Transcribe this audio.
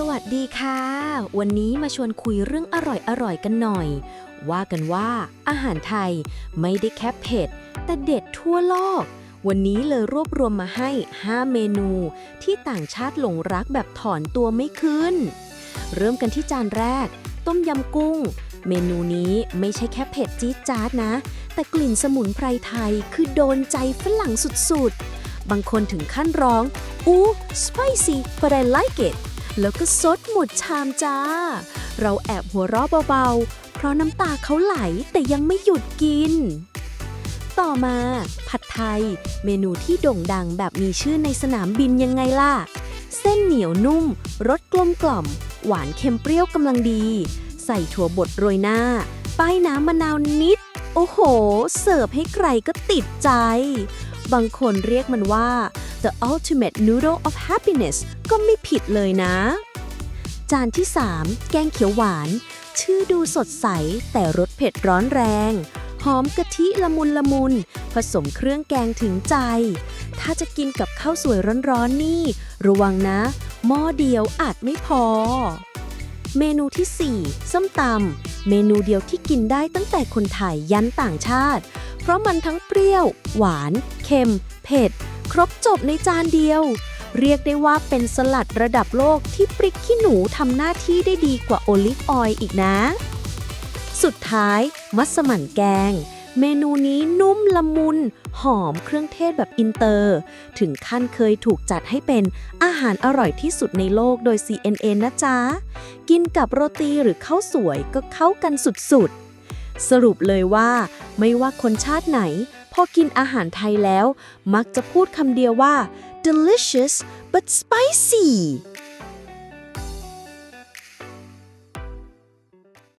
สวัสดีค่ะ วันนี้มาชวนคุยเรื่องอร่อยๆกันหน่อย ว่ากันว่าอาหารไทยไม่ได้แค่เผ็ด แต่เด็ดทั่วโลก วันนี้เลยรวบรวมมาให้ 5 เมนู ที่ต่างชาติหลงรักแบบถอนตัวไม่ขึ้น เริ่มกันที่จานแรก ต้มยำกุ้ง เมนูนี้ไม่ใช่แค่เผ็ดจี๊ดจ๊าดนะ แต่กลิ่นสมุนไพรไทยคือโดนใจฝรั่งสุดๆ บางคนถึงขั้นร้องอู้ spicy but I like it แล้วก็ซดหมดชามจ้า เราแอบหัวเราะเบาๆ เพราะน้ำตาเขาไหลแต่ยังไม่หยุดกิน ต่อมา ผัดไทย เมนูที่โด่งดังแบบมีชื่อในสนามบินยังไงล่ะ เส้นเหนียวนุ่ม รสกลมกล่อม หวานเค็มเปรี้ยวกำลังดี ใส่ถั่วบดโรยหน้า ป้ายน้ำมะนาวนิด โอ้โห เสิร์ฟให้ใครก็ติดใจ บางคนเรียกมันว่า the ultimate noodle of happiness ก็ไม่ผิดเลยนะ จานที่ 3 แกงเขียวหวาน ชื่อดูสดใส แต่รสเผ็ดร้อนแรง หอมกะทิละมุนละมุน ผสมเครื่องแกงถึงใจ ถ้าจะกินกับข้าวสวยร้อนๆนี่ ระวังนะ หม้อเดียวอาจไม่พอ เมนูที่ 4 ส้มตำเมนูเดียวที่กินได้ตั้งแต่คนไทยยันต่างชาติ เพราะมันทั้งเปรี้ยว หวาน เค็ม เผ็ด รบจบในจานเดียว เรียกได้ว่าเป็นสลัดระดับโลกที่ปริกขี้หนูทำหน้าที่ได้ดีกว่าโอลิฟออยล์อีกนะ สุดท้าย มัสมั่นแกง เมนูนี้นุ่มละมุน หอมเครื่องเทศแบบอินเตอร์ ถึงขั้นเคยถูกจัดให้เป็นอาหารอร่อยที่สุดในโลกโดย CNN นะจ๊ะ กินกับโรตีหรือข้าวสวยก็เข้ากันสุดๆสรุปเลยว่า ไม่ว่าคนชาติไหน พอกินอาหารไทยแล้ว มักจะพูดคำเดียวว่า delicious but spicy